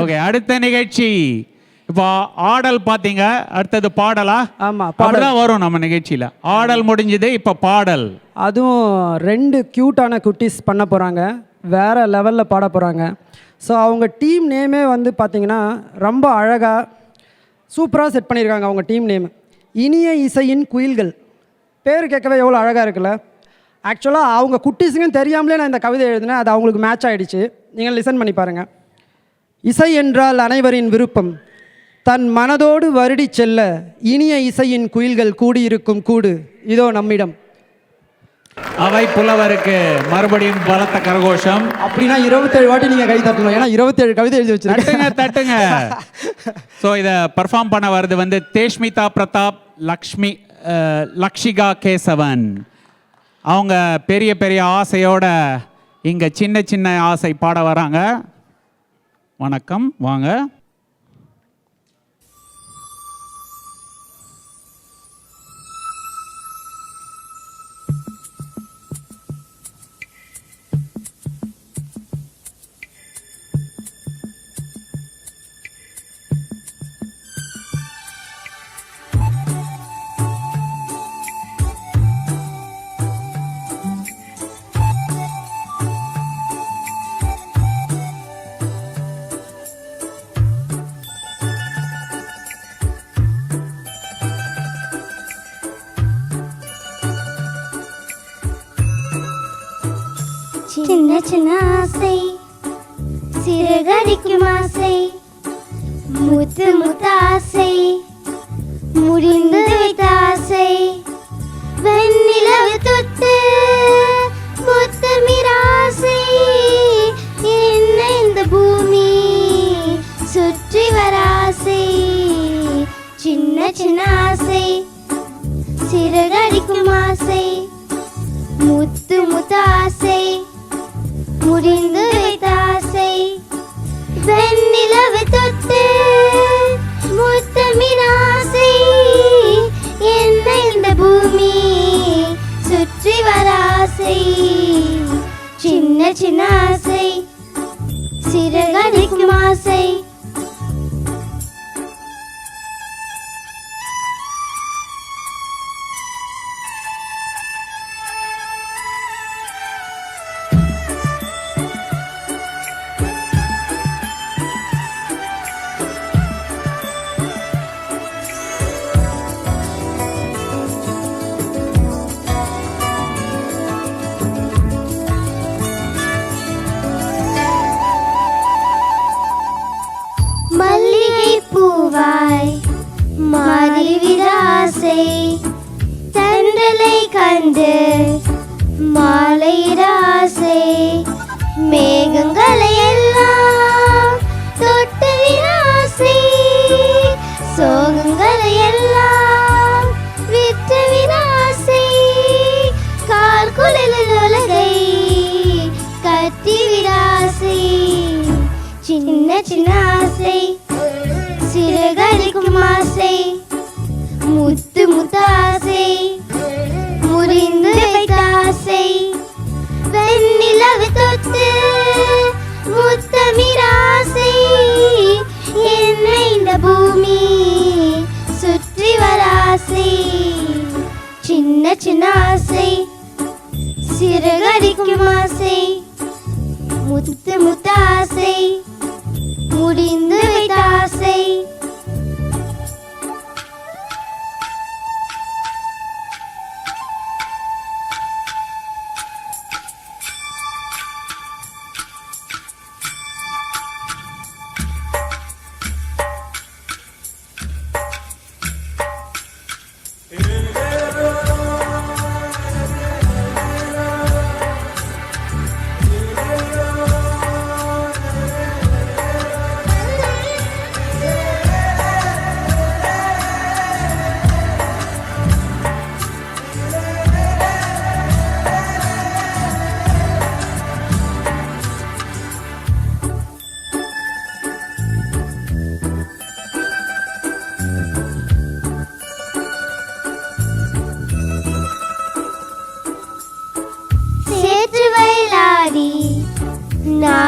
Okay அடுத்த நிகழ்ச்சி. இப்போ ஆடல் பார்த்தீங்க அடுத்தது பாடலா? ஆமா, பாடல். அப்படிதான் வரும் நம்ம நிகழ்ச்சியில. ஆடல் முடிஞ்சது இப்போ பாடல். அதுவும் ரெண்டு க்யூட்டான குட்டீஸ் பண்ண போகிறாங்க வேறு லெவலில் பாட போகிறாங்க ஸோ அவங்க டீம் நேமே வந்து பார்த்தீங்கன்னா ரொம்ப அழகாக சூப்பராக செட் பண்ணியிருக்காங்க அவங்க டீம் நேம் இனிய இசையின் குயில்கள். பேர் கேட்கவே எவ்வளோ அழகாக இருக்குல்ல. ஆக்சுவலாக அவங்க குட்டீஸுக்கும் தெரியாமலே நான் இந்த கவிதை எழுதினேன் அது அவங்களுக்கு மேட்ச் ஆகிடுச்சு நீங்கள் லிசன் பண்ணி பாருங்கள் இசை என்றால் அனைவரின் விருப்பம். தன் மனதோடு வருடி செல்ல இனிய இசையின் குயில்கள் கூடியிருக்கும் கூடு. இதோ நம்மிடம். அவை புலவருக்கு மறுபடியும் பலத்த கரகோஷம். அப்படின்னா இருபத்தேழு வாட்டி நீங்கள் கை தட்டணும். ஏன்னா இருபத்தேழு கவிதை எழுதி வச்சிருக்கேன். தட்டுங்க தட்டுங்க. ஸோ இதை பர்ஃபார்ம் பண்ண வருது வந்து தேஷ்மிதா பிரதாப் லக்ஷ்மி லக்ஷிகா கேசவன். அவங்க பெரிய பெரிய ஆசையோட இங்கே சின்ன சின்ன ஆசை பாட வராங்க. வணக்கம். வாங்க. சின்ன ஆசை சிறகடிக்கும் ஆசை முத்து முத்த ஆசை முடிந்து வைத்த ஆசை. வெண்ணிலவு தொட்டு முத்தமிர என்ன இந்த பூமி? சுற்றி சின்ன சின்ன ஆசை சிறகடிக்கும் ஆசை முத்து முத்த ஆசை. முடிந்து வைத்த ஆசை. வெண்ணிலவு தொட்டு முத்தமின் ஆசை. என்ன இந்த பூமி சுற்றி வர ஆசை. சின்ன சின்ன ஆசை சிறகடிக்கும் ஆசை. கண்டு மாலை ராசை மேகங்களை எல்லாம் தொட்டுவிட ஆசை சோகங்களை எல்லாம் விட்டுவிட ஆசை கால் குழலில் உலகை கத்தி விராசை. சின்ன சின்ன ஆசை சிறகடிக்கும் ஆசை முத்து முத்தாசை முத்தமிர ஆசை இந்த பூமி சுற்றி வர சின்ன சின்ன ஆசை சிறகடிக்கும் ஆசை முத்து முத்தாசை முடிந்து வைத்த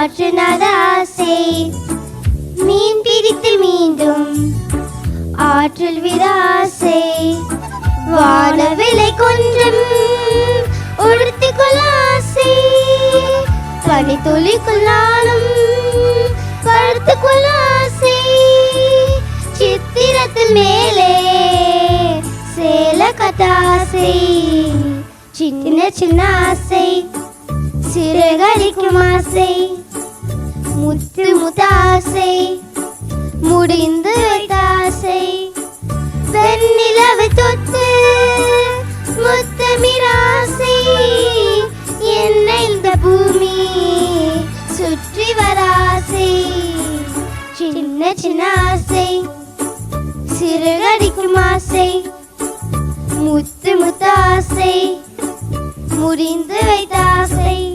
சேற்று வயலாடி ஆசை மீன் பிடித்து மீண்டும் ஆற்றில் விட வானவிலை கொஞ்சம் உடுத்திக் கொள்ள பனி துளி கொள்ளாலும் கொள்ள ஆசை. சித்திரத்தில் மேலே சேல கதாசை. சின்ன சின்ன ஆசை சிறகரிக்கும் ஆசை. முத்து முத்து முடிந்து வைத்த வெண்ணிலவு தொத்து தொட்டு முத்தமிராசை என்ன இந்த பூமி சுற்றி வராசை. சின்ன சின்ன ஆசை சிறுகடிக்கும் ஆசை. முத்து முத்தாசை முடிந்து வைத்தாசை.